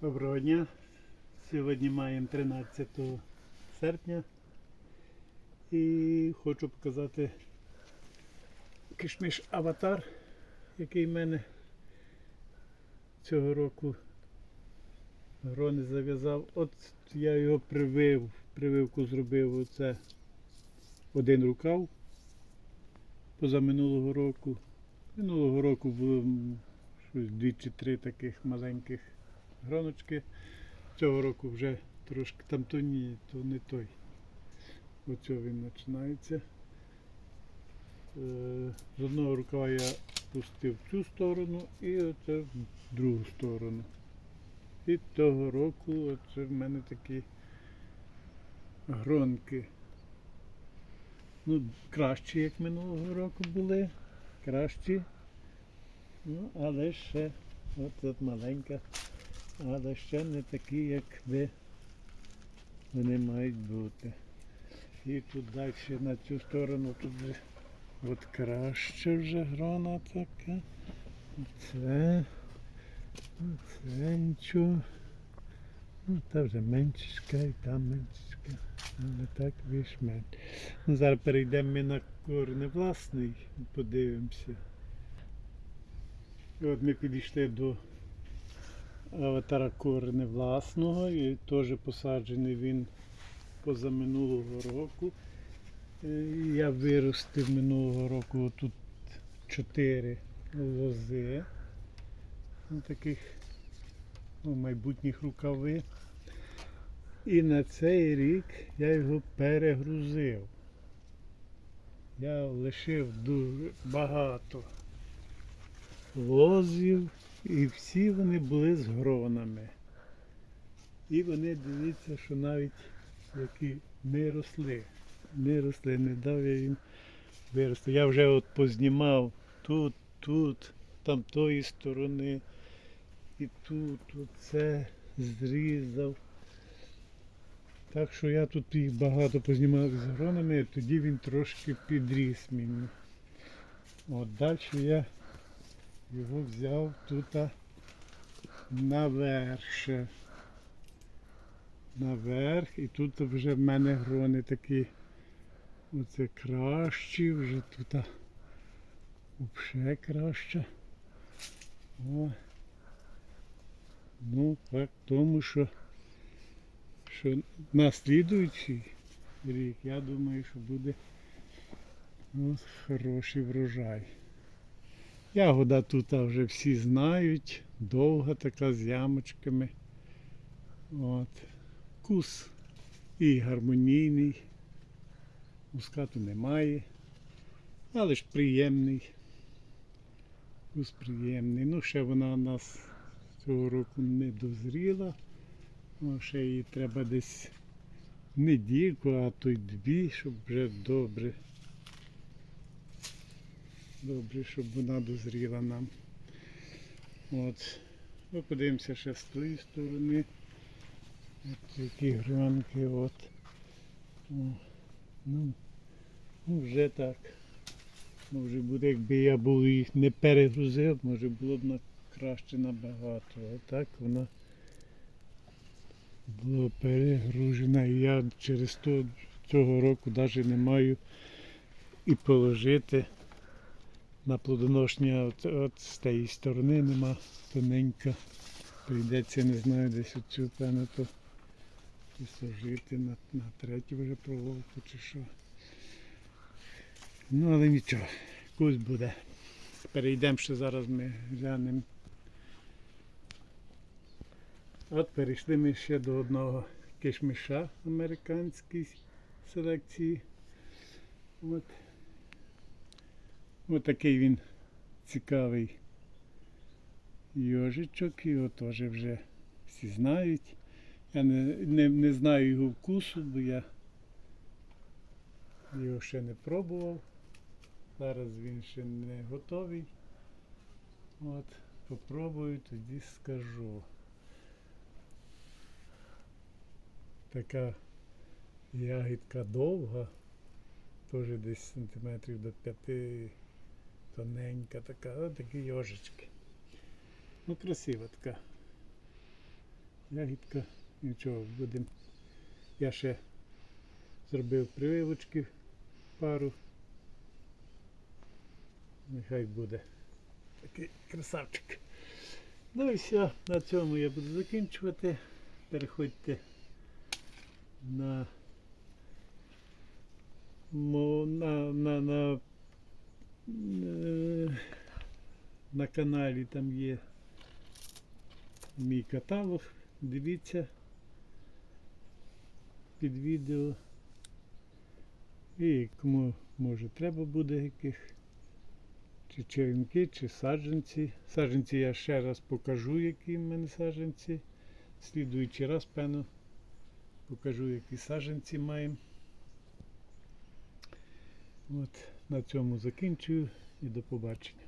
Доброго дня. Сьогодні маємо 13 серпня і хочу показати кишмиш аватар, який в мене цього року грони зав'язав. От я його привив, прививку зробив оце один рукав позаминулого року. Минулого року було щось дві чи три таких маленьких гроночки. Цього року вже трошки там то ні, то не той. Оцього він починається. Е, З одного рукава я пустив в цю сторону і оце в другу сторону. І того року оце в мене такі гронки. Ну, кращі, як минулого року були. Кращі. Ну, але ще от, от маленька але ще не такі, як ви вони мають бути. І тут далі на цю сторону тут от краще вже грона така. Це, це нічого. Ну, та вже меншечка і там меншечка. Але так більш менш. Ну, зараз перейдемо ми на корневласний, подивимося. І от ми підійшли до аватара корени власного і теж посаджений він позаминулого року. Е, Я виростив минулого року тут чотири лози. ну, таких ну, майбутніх рукави. І на цей рік я його перегрузив. Я лишив дуже багато лозів. І всі вони були з гронами. І вони дивіться, що навіть які не росли. Не росли, не дав я їм вирости. Я вже от познімав тут, тут, там тої сторони, і тут, оце зрізав. Так що я тут їх багато познімав з гронами, тоді він трошки підріс мені. От далі я його взяв тут наверх. Наверх. І тут вже в мене грони такі. Оце кращі, вже тут взагалі краще. О. Ну, так тому що, що на слідуючий рік, я думаю, що буде ну, хороший врожай. Ягода тут вже всі знають, довга така з ямочками. От. Вкус і гармонійний. Мускату немає, але ж приємний. Вкус приємний. Ну, ще вона у нас цього року не дозріла. Ну, ще її треба десь недільку, а то й дві, щоб вже добре Добре, щоб вона дозріла нам. От. Ми подивимося ще з тої сторони. От які гранки. От. О, ну, ну, вже так. Може буде, якби я був їх не перегрузив, може було б на краще набагато. А так вона була перегружена. І я через то цього року навіть не маю і положити на плодоношення от, от з тієї сторони нема тоненька. Прийдеться, не знаю, десь оцю певно то посажити на, на третю вже проволоку чи що. Ну але нічого, якось буде. Перейдемо ще зараз ми глянемо. От перейшли ми ще до одного кишмиша американської селекції. От. Ось такий він цікавий йожичок, його теж вже всі знають. Я не, не, не знаю його вкусу, бо я його ще не пробував. Зараз він ще не готовий. От, попробую, тоді скажу. Така ягідка довга, теж десь сантиметрів до п'яти тоненька така, ось такі йожички. Ну, красива така. ягідка. Нічого, будемо. Я ще зробив прививочки пару. Нехай буде такий красавчик. Ну і все, на цьому я буду закінчувати. Переходьте на, на, на, на, на каналі там є мій каталог. Дивіться під відео. І кому може треба буде яких чи черенки, чи саджанці. Саджанці я ще раз покажу, які в мене саджанці. Слідуючий раз, певно, покажу, які саджанці маємо. От, на цьому закінчую і до побачення.